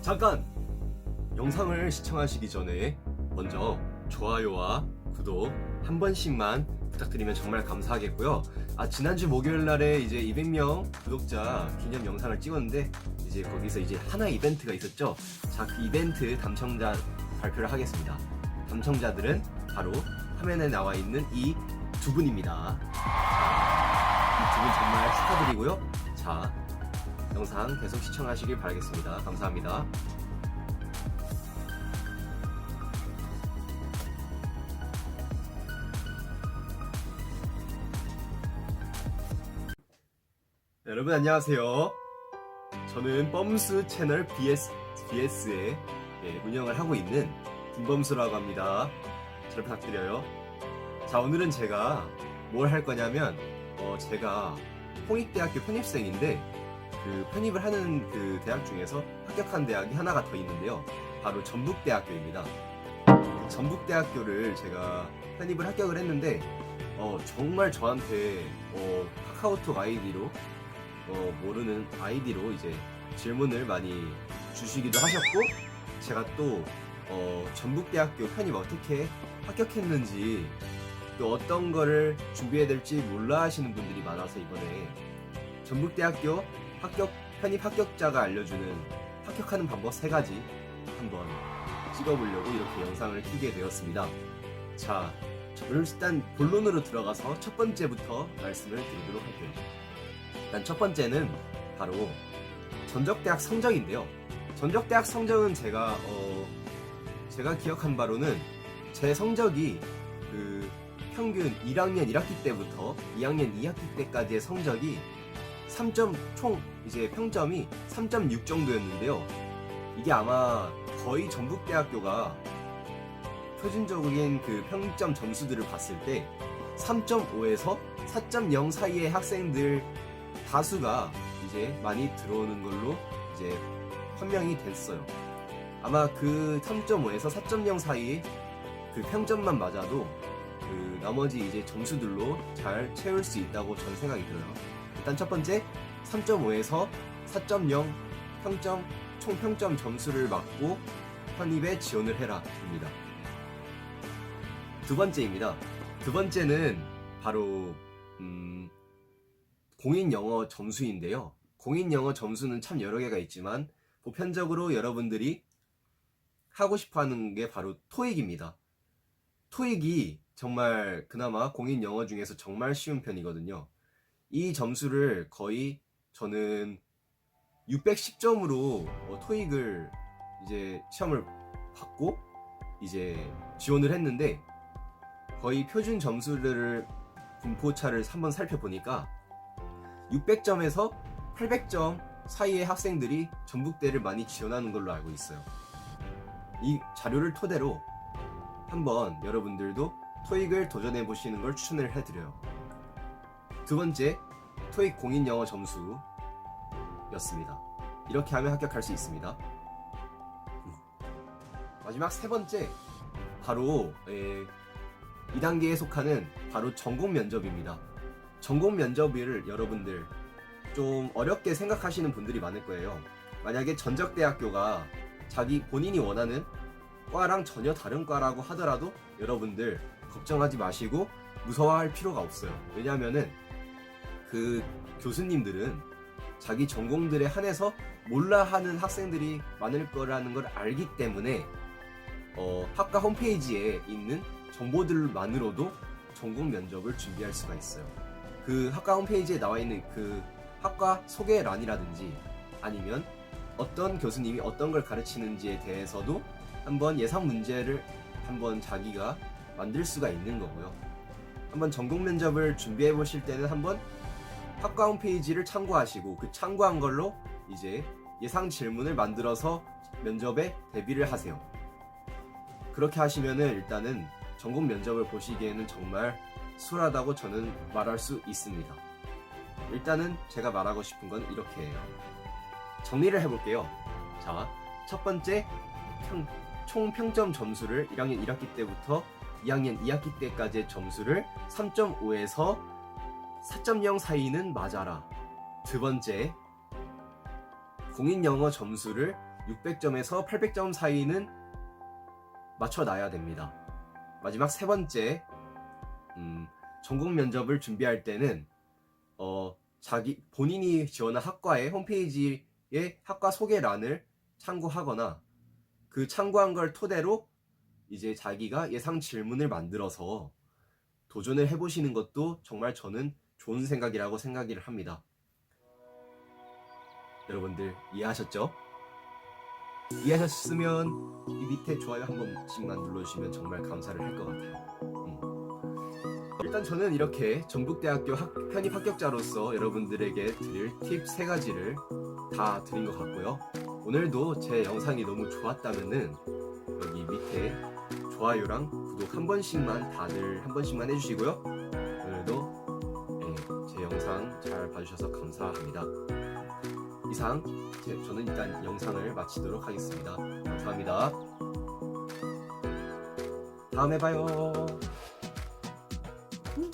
잠깐! 영상을 시청하시기 전에 먼저 좋아요와 구독 한 번씩만 부탁드리면 정말 감사하겠고요. 아, 지난주 목요일 날에 이제 200명 구독자 기념 영상을 찍었는데 이제 거기서 이제 하나 이벤트가 있었죠. 자, 그 이벤트 당첨자 발표를 하겠습니다. 당첨자들은 바로 화면에 나와 있는 이 두 분입니다. 이 두 분 정말 축하드리고요. 자, 영상 계속 시청하시길 바라겠습니다. 감사합니다. 네, 여러분 안녕하세요. 저는 뻔스 채널 BS, BS의 예, 운영을 하고 있는 김범수라고 합니다. 잘 부탁드려요. 자, 오늘은 제가 뭘 할 거냐면, 어, 제가 홍익대학교 편입생인데, 그 편입을 하는 그 대학 중에서 합격한 대학이 하나가 더 있는데요. 바로 전북대학교입니다. 그 전북대학교를 제가 편입을 합격을 했는데, 어, 정말 저한테 어, 카카오톡 아이디로 어, 모르는 아이디로 이제 질문을 많이 주시기도 하셨고 제가 또 어, 전북대학교 편입 어떻게 합격했는지 또 어떤 거를 준비해야 될지 몰라 하시는 분들이 많아서 이번에 전북대학교 합격 편입 합격자가 알려주는 합격하는 방법 세 가지 한번 찍어보려고 이렇게 영상을 키게 되었습니다. 자, 저는 일단 본론으로 들어가서 첫 번째부터 말씀을 드리도록 할게요. 일단 첫 번째는 바로 전적대학 성적인데요. 전적대학 성적은 제가 어 제가 기억한 바로는 제 성적이 그 평균 1학년 1학기 때부터 2학년 2학기 때까지의 성적이 3점 총 이제 평점이 3.6 정도였는데요. 이게 아마 거의 전북 대학교가 표준적인 그 평점 점수들을 봤을 때 3.5에서 4.0 사이의 학생들 다수가 이제 많이 들어오는 걸로 이제 판명이 됐어요. 아마 그 3.5에서 4.0 사이 그 평점만 맞아도 그 나머지 이제 점수들로 잘 채울 수 있다고 저는 생각이 들어요. 일단 첫 번째 3.5에서 4.0 평점 총 평점 점수를 맞고 편입에 지원을 해라입니다. 두 번째입니다. 두 번째는 바로 음, 공인 영어 점수인데요. 공인 영어 점수는 참 여러 개가 있지만 보편적으로 여러분들이 하고 싶어 하는 게 바로 토익입니다. 토익이 정말 그나마 공인 영어 중에서 정말 쉬운 편이거든요. 이 점수를 거의 저는 610점으로 토익을 이제 시험을 받고 이제 지원을 했는데 거의 표준 점수를 분포차를 한번 살펴보니까 600점에서 800점 사이의 학생들이 전북대를 많이 지원하는 걸로 알고 있어요. 이 자료를 토대로 한번 여러분들도 토익을 도전해 보시는 걸 추천을 해드려요. 두 번째, 토익 공인 영어 점수였습니다. 이렇게 하면 합격할 수 있습니다. 음. 마지막 세 번째, 바로 에, 2단계에 속하는 바로 전공 면접입니다. 전공 면접을 여러분들 좀 어렵게 생각하시는 분들이 많을 거예요. 만약에 전적대학교가 자기 본인이 원하는 과랑 전혀 다른 과라고 하더라도 여러분들 걱정하지 마시고 무서워할 필요가 없어요. 왜냐하면은 그 교수님들은 자기 전공들에 한해서 몰라 하는 학생들이 많을 거라는 걸 알기 때문에 어, 학과 홈페이지에 있는 정보들만으로도 전공 면접을 준비할 수가 있어요. 그 학과 홈페이지에 나와 있는 그 학과 소개란이라든지 아니면 어떤 교수님이 어떤 걸 가르치는지에 대해서도 한번 예상 문제를 한번 자기가 만들 수가 있는 거고요. 한번 전공 면접을 준비해 보실 때는 한번 학과 홈페이지를 참고하시고 그 참고한 걸로 이제 예상 질문을 만들어서 면접에 대비를 하세요. 그렇게 하시면은 일단은 전공 면접을 보시기에는 정말 수월하다고 저는 말할 수 있습니다. 일단은 제가 말하고 싶은 건 이렇게 해요. 정리를 해볼게요. 자, 첫 번째, 평, 총 평점 점수를 1학년 1학기 때부터 2학년 2학기 때까지의 점수를 3.5에서 4.0 사이는 맞아라. 두 번째, 공인 영어 점수를 600점에서 800점 사이는 맞춰놔야 됩니다. 마지막 세 번째, 음, 전공 면접을 준비할 때는 어, 자기 본인이 지원한 학과의 홈페이지에 학과 소개란을 참고하거나 그 참고한 걸 토대로 이제 자기가 예상 질문을 만들어서 도전을 해보시는 것도 정말 저는 좋은 생각이라고 생각을 합니다. 여러분들 이해하셨죠? 이해하셨으면 이 밑에 좋아요 한 번씩만 눌러주시면 정말 감사를 할 것 같아요. 음. 일단 저는 이렇게 전북대학교 학- 편입 합격자로서 여러분들에게 드릴 팁 세 가지를 다 드린 것 같고요. 오늘도 제 영상이 너무 좋았다면은 여기 밑에 좋아요랑 구독 한 번씩만 다들 한 번씩만 해주시고요. 영상 잘 봐주셔서 감사합니다. 이상 제- 저는 일단 영상을 마치도록 하겠습니다. 감사합니다. 다음에 봐요. 음.